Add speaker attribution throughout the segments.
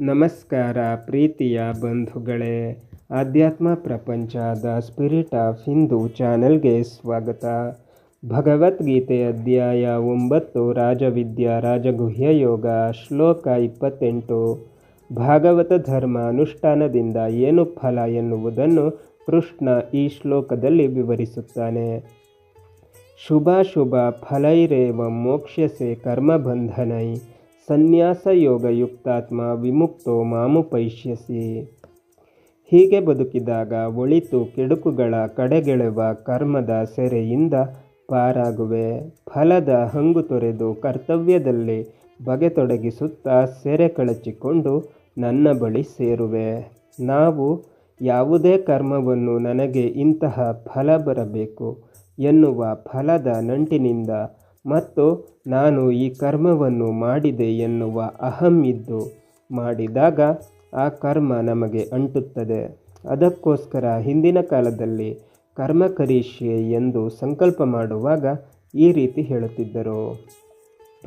Speaker 1: ನಮಸ್ಕಾರ ಪ್ರೀತಿಯ ಬಂಧುಗಳೇ. ಆಧ್ಯಾತ್ಮ ಪ್ರಪಂಚದ ಸ್ಪಿರಿಟ್ ಆಫ್ ಹಿಂದೂ ಚಾನೆಲ್ಗೆ ಸ್ವಾಗತ. ಭಗವದ್ಗೀತೆ ಅಧ್ಯಾಯ ಒಂಬತ್ತು, ರಾಜವಿದ್ಯಾ ರಾಜಗುಹ್ಯ ಯೋಗ, ಶ್ಲೋಕ ಇಪ್ಪತ್ತೆಂಟು. ಭಾಗವತ ಧರ್ಮ ಅನುಷ್ಠಾನದಿಂದ ಏನು ಫಲ ಎನ್ನುವುದನ್ನು ಕೃಷ್ಣ ಈ ಶ್ಲೋಕದಲ್ಲಿ ವಿವರಿಸುತ್ತಾನೆ. ಶುಭಾಶುಭ ಫಲೈರೇವ ಮೋಕ್ಷ್ಯಸೆ ಕರ್ಮಬಂಧನೈ. ಸನ್ಯಾಸ ಯೋಗ ಯುಕ್ತಾತ್ಮ ವಿಮುಕ್ತೋ ಮಾಮುಪೈಷ್ಯಸಿ ಹೀಗೆ ಬದುಕಿದಾಗ ಒಳಿತು ಕೆಡುಕುಗಳ ಕಡೆಗೆಳೆವ ಕರ್ಮದ ಸೆರೆಯಿಂದ ಪಾರಾಗುವೆ. ಫಲದ ಹಂಗು ತೊರೆದು ಕರ್ತವ್ಯದಲ್ಲಿ ಬಗೆತೊಡಗಿಸುತ್ತಾ ಸೆರೆ ಕಳಚಿಕೊಂಡು ನನ್ನ ಬಳಿ ಸೇರುವೆ. ನಾವು ಯಾವುದೇ ಕರ್ಮವನ್ನು ನನಗೆ ಇಂತಹ ಫಲ ಬರಬೇಕು ಎನ್ನುವ ಫಲದ ನಂಟಿನಿಂದ ಮತ್ತು ನಾನು ಈ ಕರ್ಮವನ್ನು ಮಾಡಿದೆ ಎನ್ನುವ ಅಹಂ ಇದ್ದು ಮಾಡಿದಾಗ ಆ ಕರ್ಮ ನಮಗೆ ಅಂಟುತ್ತದೆ. ಅದಕ್ಕೋಸ್ಕರ ಹಿಂದಿನ ಕಾಲದಲ್ಲಿ ಕರ್ಮ ಕರೀಷ್ಯೆ ಎಂದು ಸಂಕಲ್ಪ ಮಾಡುವಾಗ ಈ ರೀತಿ ಹೇಳುತ್ತಿದ್ದರು.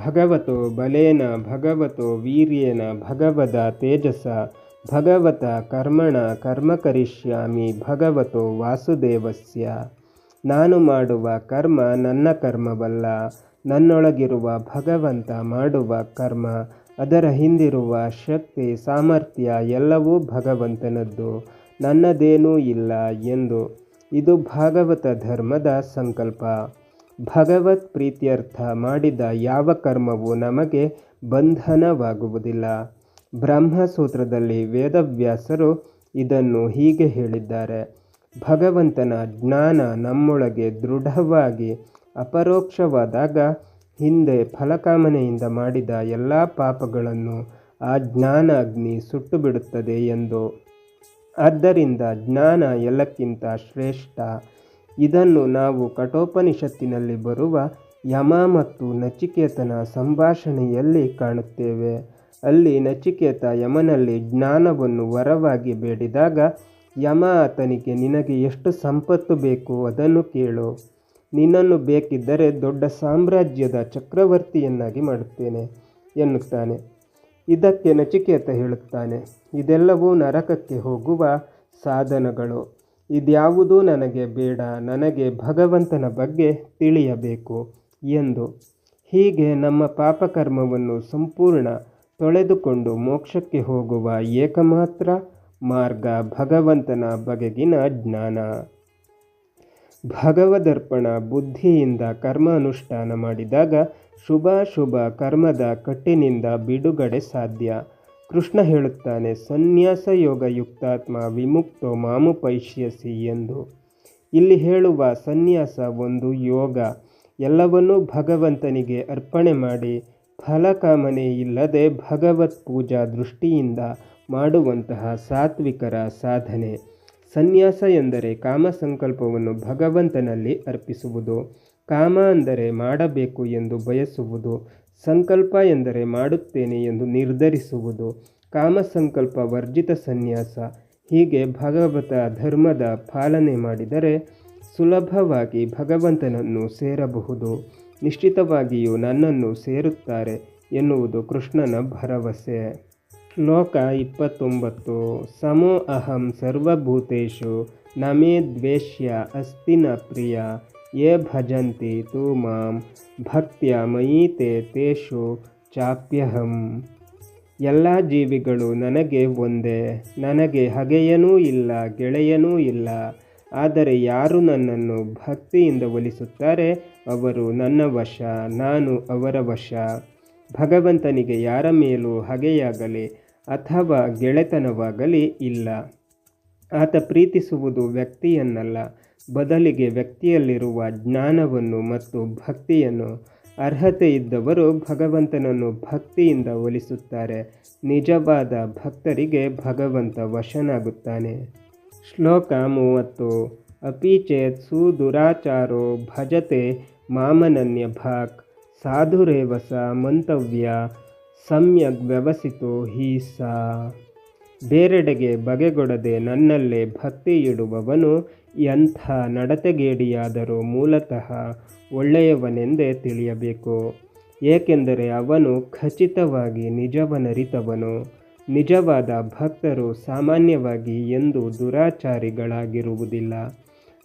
Speaker 1: ಭಗವತೋ ಬಲೇನ, ಭಗವತೋ ವೀರ್ಯೇನ, ಭಗವದ ತೇಜಸ, ಭಗವತ ಕರ್ಮಣ, ಕರ್ಮ ಕರಿಷ್ಯಾಮಿ, ಭಗವತೋ ವಾಸುದೇವಸ್ಯ. ನಾನು ಮಾಡುವ ಕರ್ಮ ನನ್ನ ಕರ್ಮವಲ್ಲ. ನನ್ನೊಳಗಿರುವ ಭಗವಂತ ಮಾಡುವ ಕರ್ಮ, ಅದರ ಹಿಂದಿರುವ ಶಕ್ತಿ, ಸಾಮರ್ಥ್ಯ ಎಲ್ಲವೂ ಭಗವಂತನದ್ದು. ನನ್ನದೇನೂ ಇಲ್ಲ ಎಂದು. ಇದು ಭಾಗವತ ಧರ್ಮದ ಸಂಕಲ್ಪ. ಭಗವತ್ ಪ್ರೀತ್ಯರ್ಥ ಮಾಡಿದ ಯಾವ ಕರ್ಮವೂ ನಮಗೆ ಬಂಧನವಾಗುವುದಿಲ್ಲ. ಬ್ರಹ್ಮಸೂತ್ರದಲ್ಲಿ ವೇದವ್ಯಾಸರು ಇದನ್ನು ಹೀಗೆ ಹೇಳಿದ್ದಾರೆ. ಭಗವಂತನ ಜ್ಞಾನ ನಮ್ಮೊಳಗೆ ದೃಢವಾಗಿ ಅಪರೋಕ್ಷವಾದಾಗ ಹಿಂದೆ ಫಲಕಾಮನೆಯಿಂದ ಮಾಡಿದ ಎಲ್ಲ ಪಾಪಗಳನ್ನು ಆ ಜ್ಞಾನ ಅಗ್ನಿ ಸುಟ್ಟು ಬಿಡುತ್ತದೆ ಎಂದು. ಆದ್ದರಿಂದ ಜ್ಞಾನ ಎಲ್ಲಕ್ಕಿಂತ ಶ್ರೇಷ್ಠ. ಇದನ್ನು ನಾವು ಕಠೋಪನಿಷತ್ತಿನಲ್ಲಿ ಬರುವ ಯಮ ಮತ್ತು ನಚಿಕೇತನ ಸಂಭಾಷಣೆಯಲ್ಲಿ ಕಾಣುತ್ತೇವೆ. ಅಲ್ಲಿ ನಚಿಕೇತ ಯಮನಲ್ಲಿ ಜ್ಞಾನವನ್ನು ವರವಾಗಿ ಬೇಡಿದಾಗ, ಯಮ ಆತನಿಗೆ ನಿನಗೆ ಎಷ್ಟು ಸಂಪತ್ತು ಬೇಕು ಅದನ್ನು ಕೇಳು. ನಿನ್ನನ್ನು ಬೇಕಿದ್ದರೆ ದೊಡ್ಡ ಸಾಮ್ರಾಜ್ಯದ ಚಕ್ರವರ್ತಿಯನ್ನಾಗಿ ಮಾಡುತ್ತೇನೆ ಎನ್ನುತ್ತಾನೆ. ಇದಕ್ಕೆ ನಚಿಕೇತ ಹೇಳುತ್ತಾನೆ. ಇದೆಲ್ಲವೂ ನರಕಕ್ಕೆ ಹೋಗುವ ಸಾಧನಗಳು. ಇದ್ಯಾವುದೂ ನನಗೆ ಬೇಡ, ನನಗೆ ಭಗವಂತನ ಬಗ್ಗೆ ತಿಳಿಯಬೇಕು ಎಂದು. ಹೀಗೆ ನಮ್ಮ ಪಾಪಕರ್ಮವನ್ನು ಸಂಪೂರ್ಣ ತೊಳೆದುಕೊಂಡು ಮೋಕ್ಷಕ್ಕೆ ಹೋಗುವ ಏಕಮಾತ್ರ ಮಾರ್ಗ ಭಗವಂತನ ಬಗೆಗಿನ ಜ್ಞಾನ. ಭಗವದರ್ಪಣ, ಬುದ್ಧಿಯಿಂದ ಕರ್ಮ ಅನುಷ್ಠಾನ ಮಾಡಿದಾಗ ಶುಭ ಶುಭ ಕರ್ಮದ ಕಟ್ಟಿನಿಂದ ಬಿಡುಗಡೆ ಸಾಧ್ಯ. ಕೃಷ್ಣ ಹೇಳುತ್ತಾನೆ, ಸನ್ಯಾಸ ಯೋಗ ಯುಕ್ತಾತ್ಮ ವಿಮುಕ್ತೋ ಮಾಮುಪೈಷ್ಯಸಿ ಎಂದು. ಇಲ್ಲಿ ಹೇಳುವ ಸನ್ಯಾಸ ಒಂದು ಯೋಗ. ಎಲ್ಲವನ್ನೂ ಭಗವಂತನಿಗೆ ಅರ್ಪಣೆ ಮಾಡಿ ಫಲಕಾಮನೆ ಇಲ್ಲದೆ ಭಗವತ್ ಪೂಜಾ ದೃಷ್ಟಿಯಿಂದ ಮಾಡುವಂತಹ ಸಾತ್ವಿಕರ ಸಾಧನೆ. ಸನ್ಯಾಸ ಎಂದರೆ ಕಾಮ ಸಂಕಲ್ಪವನ್ನು ಭಗವಂತನಲ್ಲಿ ಅರ್ಪಿಸುವುದು. ಕಾಮ ಅಂದರೆ ಮಾಡಬೇಕು ಎಂದು ಬಯಸುವುದು. ಸಂಕಲ್ಪ ಎಂದರೆ ಮಾಡುತ್ತೇನೆ ಎಂದು ನಿರ್ಧರಿಸುವುದು. ಕಾಮ ಸಂಕಲ್ಪ ವರ್ಜಿತ ಸನ್ಯಾಸ. ಹೀಗೆ ಭಗವತ ಧರ್ಮದ ಪಾಲನೆ ಮಾಡಿದರೆ ಸುಲಭವಾಗಿ ಭಗವಂತನನ್ನು ಸೇರಬಹುದು. ನಿಶ್ಚಿತವಾಗಿಯೂ ನನ್ನನ್ನು ಸೇರುತ್ತಾರೆ ಎನ್ನುವುದು ಕೃಷ್ಣನ ಭರವಸೆ. ಶ್ಲೋಕ ಇಪ್ಪತ್ತೊಂಬತ್ತು. ಸಮೋ ಅಹಂ ಸರ್ವಭೂತೇಷು, ನಮೇ ದ್ವೇಷ್ಯ ಅಸ್ತಿ ನ ಪ್ರಿಯ. ಯೇ ಭಜಂತಿ ತು ಮಾಂ, ಭಕ್ತ್ಯ ಮಯೀತೆ ತೇಷು ಚಾಪ್ಯಹಂ. ಎಲ್ಲ ಜೀವಿಗಳು ನನಗೆ ಒಂದೇ, ನನಗೆ ಹಗೆಯನೂ ಇಲ್ಲ, ಗೆಳೆಯನೂ ಇಲ್ಲ. ಆದರೆ ಯಾರು ನನ್ನನ್ನು ಭಕ್ತಿಯಿಂದ ಒಲಿಸುತ್ತಾರೆ? ಅವರು ನನ್ನ ವಶ, ನಾನು ಅವರ ವಶ. ಭಗವಂತನಿಗೆ ಯಾರ ಮೇಲೂ ಹಗೆಯಾಗಲಿ? ಅಥವಾ ಗೆಳೆತನವಾಗಲಿ ಇಲ್ಲ. ಆತ ಪ್ರೀತಿಸುವುದು ವ್ಯಕ್ತಿಯನ್ನಲ್ಲ, ಬದಲಿಗೆ ವ್ಯಕ್ತಿಯಲ್ಲಿರುವ ಜ್ಞಾನವನ್ನು ಮತ್ತು ಭಕ್ತಿಯನ್ನು. ಅರ್ಹತೆ ಇದ್ದವರು ಭಗವಂತನನ್ನು ಭಕ್ತಿಯಿಂದ ಒಲಿಸುತ್ತಾರೆ. ನಿಜವಾದ ಭಕ್ತರಿಗೆ ಭಗವಂತ ವಶನಾಗುತ್ತಾನೆ. ಶ್ಲೋಕ ಮೂವತ್ತು. ಅಪಿಚೇತ್ ಸುದುರಾಚಾರೋ ಭಜತೆ ಮಾಮನನ್ಯ ಭಾಕ್ ಸಾಧುರೇವಸ ಮಂತವ್ಯ ಸಮ್ಯಕ್ ವ್ಯವಸಿತೋ ಹೀ ಸಾ. ಬೇರೆಡೆಗೆ ಬಗೆಗೊಡದೆ ನನ್ನಲ್ಲೇ ಭಕ್ತಿ ಇಡುವವನು ಎಂಥ ನಡತೆಗೇಡಿಯಾದರೂ ಮೂಲತಃ ಒಳ್ಳೆಯವನೆಂದೇ ತಿಳಿಯಬೇಕು. ಏಕೆಂದರೆ ಅವನು ಖಚಿತವಾಗಿ ನಿಜವನರಿತವನು. ನಿಜವಾದ ಭಕ್ತರು ಸಾಮಾನ್ಯವಾಗಿ ಎಂದು ದುರಾಚಾರಿಗಳಾಗಿರುವುದಿಲ್ಲ.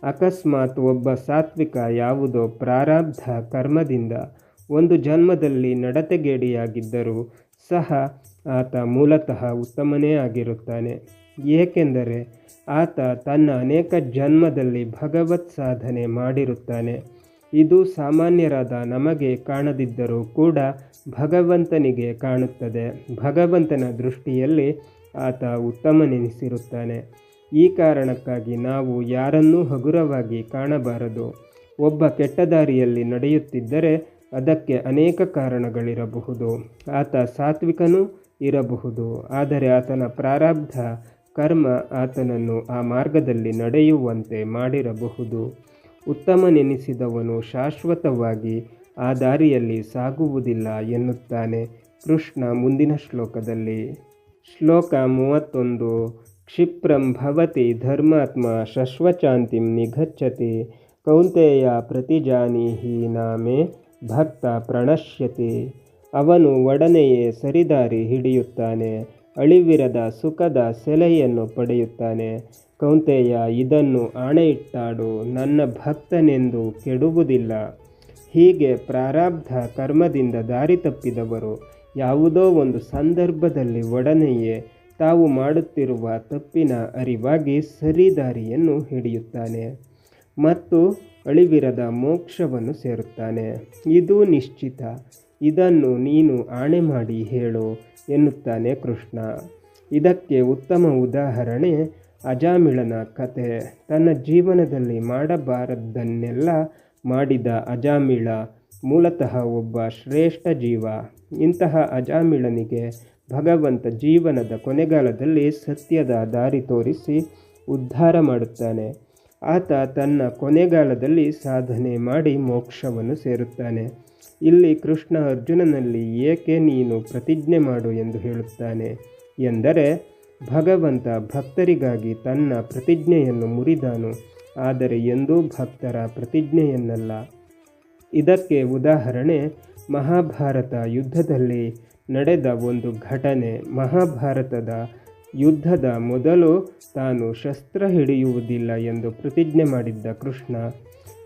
Speaker 1: ಅಕಸ್ಮಾತ್ ಒಬ್ಬ ಸಾತ್ವಿಕ ಯಾವುದೋ ಪ್ರಾರಬ್ಧ ಕರ್ಮದಿಂದ ಒಂದು ಜನ್ಮದಲ್ಲಿ ನಡತೆಗೇಡಿಯಾಗಿದ್ದರೂ ಸಹ ಆತ ಮೂಲತಃ ಉತ್ತಮನೇ ಆಗಿರುತ್ತಾನೆ. ಏಕೆಂದರೆ ಆತ ತನ್ನ ಅನೇಕ ಜನ್ಮದಲ್ಲಿ ಭಗವತ್ ಸಾಧನೆ ಮಾಡಿರುತ್ತಾನೆ. ಇದು ಸಾಮಾನ್ಯರಾದ ನಮಗೆ ಕಾಣದಿದ್ದರೂ ಕೂಡ ಭಗವಂತನಿಗೆ ಕಾಣುತ್ತದೆ. ಭಗವಂತನ ದೃಷ್ಟಿಯಲ್ಲಿ ಆತ ಉತ್ತಮನೆನಿಸಿರುತ್ತಾನೆ. ಈ ಕಾರಣಕ್ಕಾಗಿ ನಾವು ಯಾರನ್ನೂ ಹಗುರವಾಗಿ ಕಾಣಬಾರದು. ಒಬ್ಬ ಕೆಟ್ಟ ದಾರಿಯಲ್ಲಿ ನಡೆಯುತ್ತಿದ್ದರೆ ಅದಕ್ಕೆ ಅನೇಕ ಕಾರಣಗಳಿರಬಹುದು. ಆತ ಸಾತ್ವಿಕನೂ ಇರಬಹುದು. ಆದರೆ ಆತನ ಪ್ರಾರಬ್ಧ ಕರ್ಮ ಆತನನ್ನು ಆ ಮಾರ್ಗದಲ್ಲಿ ನಡೆಯುವಂತೆ ಮಾಡಿರಬಹುದು. ಉತ್ತಮನೆನಿಸಿದವನು ಶಾಶ್ವತವಾಗಿ ಆ ದಾರಿಯಲ್ಲಿ ಸಾಗುವುದಿಲ್ಲ ಎನ್ನುತ್ತಾನೆ ಕೃಷ್ಣ ಮುಂದಿನ ಶ್ಲೋಕದಲ್ಲಿ. ಶ್ಲೋಕ ಮೂವತ್ತೊಂದು, ಕ್ಷಿಪ್ರಂ ಭವತಿ ಧರ್ಮಾತ್ಮ ಶಶ್ವಚಾಂತಿಂ ನಿಗಚ್ಚತಿ ಕೌಂತೆಯ ಪ್ರತಿಜಾನೀಹಿ ನಾಮೆ ಭಕ್ತ ಪ್ರಣಶ್ಯತಿ. ಅವನು ಒಡನೆಯೇ ಸರಿದಾರಿ ಹಿಡಿಯುತ್ತಾನೆ, ಅಳಿವಿರದ ಸುಖದ ಸೆಲೆಯನ್ನು ಪಡೆಯುತ್ತಾನೆ. ಕೌಂತೆಯ, ಇದನ್ನು ಆಣೆಯಿಟ್ಟಾಡು, ನನ್ನ ಭಕ್ತನೆಂದು ಕೆಡುವುದಿಲ್ಲ. ಹೀಗೆ ಪ್ರಾರಬ್ಧ ಕರ್ಮದಿಂದ ದಾರಿ ತಪ್ಪಿದವರು, ಯಾವುದೋ ಒಂದು ಸಂದರ್ಭದಲ್ಲಿ ಒಡನೆಯೇ ತಾವು ಮಾಡುತ್ತಿರುವ ತಪ್ಪಿನ ಅರಿವಾಗಿ ಸರಿದಾರಿಯನ್ನು ಹಿಡಿಯುತ್ತಾನೆ. ಮತ್ತು ಅಳಿವಿರದ ಮೋಕ್ಷವನ್ನು ಸೇರುತ್ತಾನೆ. ಇದು ನಿಶ್ಚಿತ. ಇದನ್ನು ನೀನು ಆಣೆ ಮಾಡಿ ಹೇಳು ಎನ್ನುತ್ತಾನೆ ಕೃಷ್ಣ. ಇದಕ್ಕೆ ಉತ್ತಮ ಉದಾಹರಣೆ ಅಜಾಮಿಳನ ಕತೆ. ತನ್ನ ಜೀವನದಲ್ಲಿ ಮಾಡಬಾರದ್ದನ್ನೆಲ್ಲ ಮಾಡಿದ ಅಜಾಮಿಳ ಮೂಲತಃ ಒಬ್ಬ ಶ್ರೇಷ್ಠ ಜೀವ. ಇಂತಹ ಅಜಾಮಿಳನಿಗೆ ಭಗವಂತ ಜೀವನದ ಕೊನೆಗಾಲದಲ್ಲಿ ಸತ್ಯದ ದಾರಿ ತೋರಿಸಿ ಉದ್ಧಾರ ಮಾಡುತ್ತಾನೆ. ಆತ ತನ್ನ ಕೊನೆಗಾಲದಲ್ಲಿ ಸಾಧನೆ ಮಾಡಿ ಮೋಕ್ಷವನ್ನು ಸೇರುತ್ತಾನೆ. ಇಲ್ಲಿ ಕೃಷ್ಣ ಅರ್ಜುನನಲ್ಲಿ ಏಕೆ ನೀನು ಪ್ರತಿಜ್ಞೆ ಮಾಡು ಎಂದು ಹೇಳುತ್ತಾನೆ ಎಂದರೆ, ಭಗವಂತ ಭಕ್ತರಿಗಾಗಿ ತನ್ನ ಪ್ರತಿಜ್ಞೆಯನ್ನು ಮುರಿದಾನು, ಆದರೆ ಎಂದೂ ಭಕ್ತರ ಪ್ರತಿಜ್ಞೆಯನ್ನಲ್ಲ. ಇದಕ್ಕೆ ಉದಾಹರಣೆ, ಮಹಾಭಾರತ ಯುದ್ಧದಲ್ಲಿ ನಡೆದ ಒಂದು ಘಟನೆ ಮಹಾಭಾರತದ ಯುದ್ಧದ ಮೊದಲು ತಾನು ಶಸ್ತ್ರ ಹಿಡಿಯುವುದಿಲ್ಲ ಎಂದು ಪ್ರತಿಜ್ಞೆ ಮಾಡಿದ್ದ ಕೃಷ್ಣ,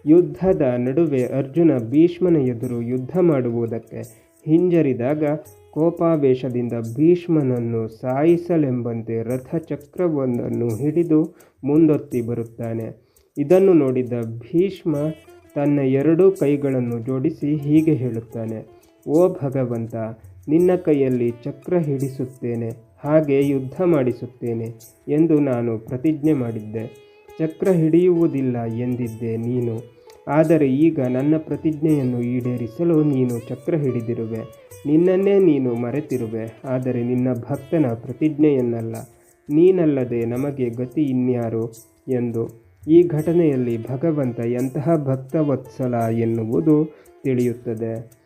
Speaker 1: ಯುದ್ಧದ ನಡುವೆ ಅರ್ಜುನ ಭೀಷ್ಮನ ಎದುರು ಯುದ್ಧ ಮಾಡುವುದಕ್ಕೆ ಹಿಂಜರಿದಾಗ ಕೋಪಾವೇಶದಿಂದ ಭೀಷ್ಮನನ್ನು ಸಾಯಿಸಲೆಂಬಂತೆ ರಥಚಕ್ರವೊಂದನ್ನು ಹಿಡಿದು ಮುಂದೊತ್ತಿ ಬರುತ್ತಾನೆ. ಇದನ್ನು ನೋಡಿದ ಭೀಷ್ಮ ತನ್ನ ಎರಡೂ ಕೈಗಳನ್ನು ಜೋಡಿಸಿ ಹೀಗೆ ಹೇಳುತ್ತಾನೆ, ಓ ಭಗವಂತ, ನಿನ್ನ ಕೈಯಲ್ಲಿ ಚಕ್ರ ಹಿಡಿಸುತ್ತೇನೆ. ಹಾಗೆ ಯುದ್ಧ ಮಾಡಿಸುತ್ತೇನೆ ಎಂದು ನಾನು ಪ್ರತಿಜ್ಞೆ ಮಾಡಿದ್ದೆ. ಚಕ್ರ ಹಿಡಿಯುವುದಿಲ್ಲ ಎಂದಿದ್ದೆ ನೀನು. ಆದರೆ ಈಗ ನನ್ನ ಪ್ರತಿಜ್ಞೆಯನ್ನು ಈಡೇರಿಸಲು ನೀನು ಚಕ್ರ ಹಿಡಿದಿರುವೆ. ನಿನ್ನನ್ನೇ ನೀನು ಮರೆತಿರುವೆ. ಆದರೆ ನಿನ್ನ ಭಕ್ತನ ಪ್ರತಿಜ್ಞೆಯನ್ನಲ್ಲ. ನೀನಲ್ಲದೆ ನಮಗೆ ಗತಿ ಇನ್ಯಾರು? ಎಂದು. ಈ ಘಟನೆಯಲ್ಲಿ ಭಗವಂತ ಎಂತಹ ಭಕ್ತವತ್ಸಲ ಎನ್ನುವುದು ತಿಳಿಯುತ್ತದೆ.